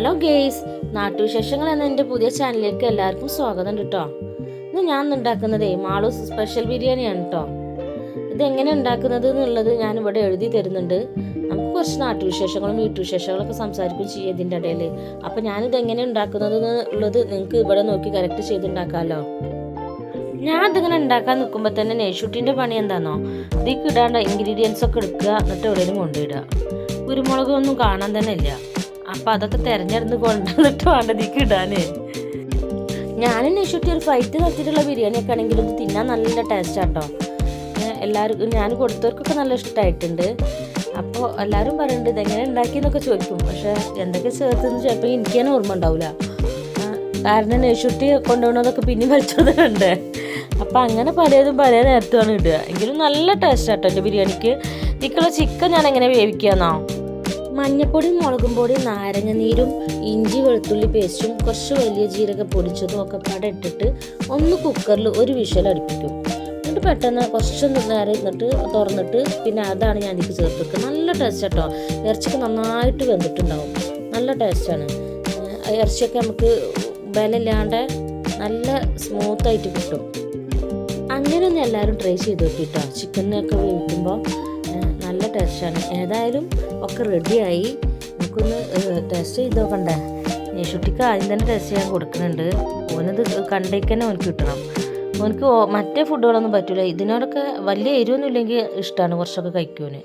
Hello guys നാട്ടുവിശേഷങ്ങൾ എന്ന എന്റെ പുതിയ ചാനലിലേക്ക് എല്ലാവർക്കും സ്വാഗതം കേട്ടോ ഇന്ന് ഞാൻ ഉണ്ടാക്കുന്നത് മാളൂസ് സ്പെഷ്യൽ ബിരിയാണിയാണ് കേട്ടോ ഇതെങ്ങനെ ഉണ്ടാക്കുന്നത് എന്നുള്ളത് ഞാൻ ഇവിടെ എഴുതി തരുന്നുണ്ട്. നമുക്ക് കുറച്ച് നാട്ടുവിശേഷങ്ങളും വീട്ടുവിശേഷങ്ങളൊക്കെ സംസാരിക്കും ചെയ്യും ഇതിന്റെ ഇടയിൽ. അപ്പോൾ ഞാനിത് എങ്ങനെ ഉണ്ടാക്കുന്നത് എന്നുള്ളത് നിങ്ങൾക്ക് ഇവിടെ നോക്കി കറക്റ്റ് ചെയ്തുണ്ടാക്കാമല്ലോ ഞാൻ അതിങ്ങനെ ഉണ്ടാക്കാൻ നിൽക്കുമ്പോൾ തന്നെ നെയ്ഷൂട്ടിന്റെ പണി എന്താണോ ഇതിക്ക് ഇൻഗ്രീഡിയൻസ് ഒക്കെ എടുക്കുക എന്നിട്ട് എവിടെയും കൊണ്ടുവിടുക. കുരുമുളകൊന്നും കാണാൻ തന്നെ ഇല്ല. അപ്പം അതൊക്കെ തിരഞ്ഞെടുത്ത് കൊണ്ടുവന്നിട്ട് വേണ്ട ഇതിക്ക് ഇടാനേ. ഞാൻ നെഷുട്ടി ഒരു ഫൈറ്റ് ബിരിയാണി ബിരിയാണിയൊക്കെ ആണെങ്കിൽ ഒന്ന് തിന്നാൻ നല്ല ടേസ്റ്റ് ആട്ടോ. എല്ലാവർക്കും ഞാൻ കൊടുത്തവർക്കൊക്കെ നല്ല ഇഷ്ടമായിട്ടുണ്ട് അപ്പോൾ എല്ലാവരും പറയുന്നുണ്ട് ഇതെങ്ങനെ ഉണ്ടാക്കിയെന്നൊക്കെ ചോദിക്കും. പക്ഷേ എന്തൊക്കെ ചേർത്തെന്ന് ചിലപ്പോൾ എനിക്ക് തന്നെ ഓർമ്മ ഉണ്ടാവില്ല കാരണം നെയ്ഷുട്ടി കൊണ്ടുപോകണതൊക്കെ പിന്നെ വലിച്ചതുണ്ട് അപ്പം അങ്ങനെ പലതും പല നേരത്തുമാണ് ഇടുക. എങ്കിലും നല്ല ടേസ്റ്റ് ആട്ടോ എന്റെ ബിരിയാണിക്ക്. ഇതിക്കുള്ള ചിക്കൻ ഞാൻ എങ്ങനെ വേവിക്കാന്നോ? മഞ്ഞപ്പൊടിയും മുളകും പൊടിയും നാരങ്ങ നീരും ഇഞ്ചി വെളുത്തുള്ളി പേസ്റ്റും കുറച്ച് വലിയ ജീരക പൊടിച്ചതും ഒക്കെ പാടെ ഇട്ടിട്ട് ഒന്ന് കുക്കറിൽ ഒരു വിഷൽ അടുപ്പിക്കും. എന്നിട്ട് പെട്ടെന്ന് കുറച്ചൊന്ന് നേരം ഇരുന്നിട്ട് തുറന്നിട്ട് പിന്നെ അതാണ് ഞാൻ ഇതിക്ക് ചേർത്ത് വെക്കുക നല്ല ടേസ്റ്റ് കേട്ടോ ഇറച്ചിക്ക് നന്നായിട്ട് വെന്തിട്ടുണ്ടാവും. നല്ല ടേസ്റ്റാണ് ഇറച്ചിയൊക്കെ നമുക്ക് ബലമില്ലാണ്ട് നല്ല സ്മൂത്തായിട്ട് കിട്ടും. അങ്ങനെ ഒന്ന് എല്ലാവരും ട്രൈ ചെയ്ത് നോക്കിട്ടോ. ചിക്കനൊക്കെ വേവിക്കുമ്പോൾ നല്ല ടേസ്റ്റാണ് ഏതായാലും ഒക്കെ റെഡിയായി നമുക്കൊന്ന് ടേസ്റ്റ് ചെയ്ത് നോക്കണ്ടേ? യേശുട്ടിക്ക് ആദ്യം തന്നെ ടേസ്റ്റ് ചെയ്യാൻ കൊടുക്കുന്നുണ്ട്. ഓനത് കണ്ടേക്ക് തന്നെ ഓനക്ക് കിട്ടണം ഓനക്ക് മറ്റേ ഫുഡുകളൊന്നും പറ്റില്ല ഇതിനോടൊക്കെ വലിയ എരിവൊന്നും ഇല്ലെങ്കിൽ ഇഷ്ടമാണ് കുറച്ചൊക്കെ കഴിക്കുവാന്.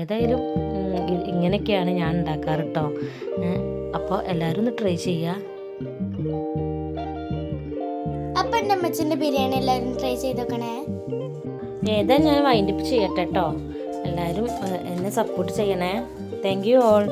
ഏതായാലും ഇങ്ങനെയൊക്കെയാണ് ഞാൻ ഉണ്ടാക്കാറ് കേട്ടോ അപ്പോൾ എല്ലാവരും ഒന്ന് ട്രൈ ചെയ്യുക അപ്പം എന്റെ അമ്മച്ചന്റെ ബിരിയാണി എല്ലാവരും ട്രൈ ചെയ്ത് നോക്കണേ? ഏതാ ഞാൻ വൈൻഡപ്പ് ചെയ്യട്ടെ കേട്ടോ എല്ലാവരും എന്നെ സപ്പോർട്ട് ചെയ്യണേ. Thank you all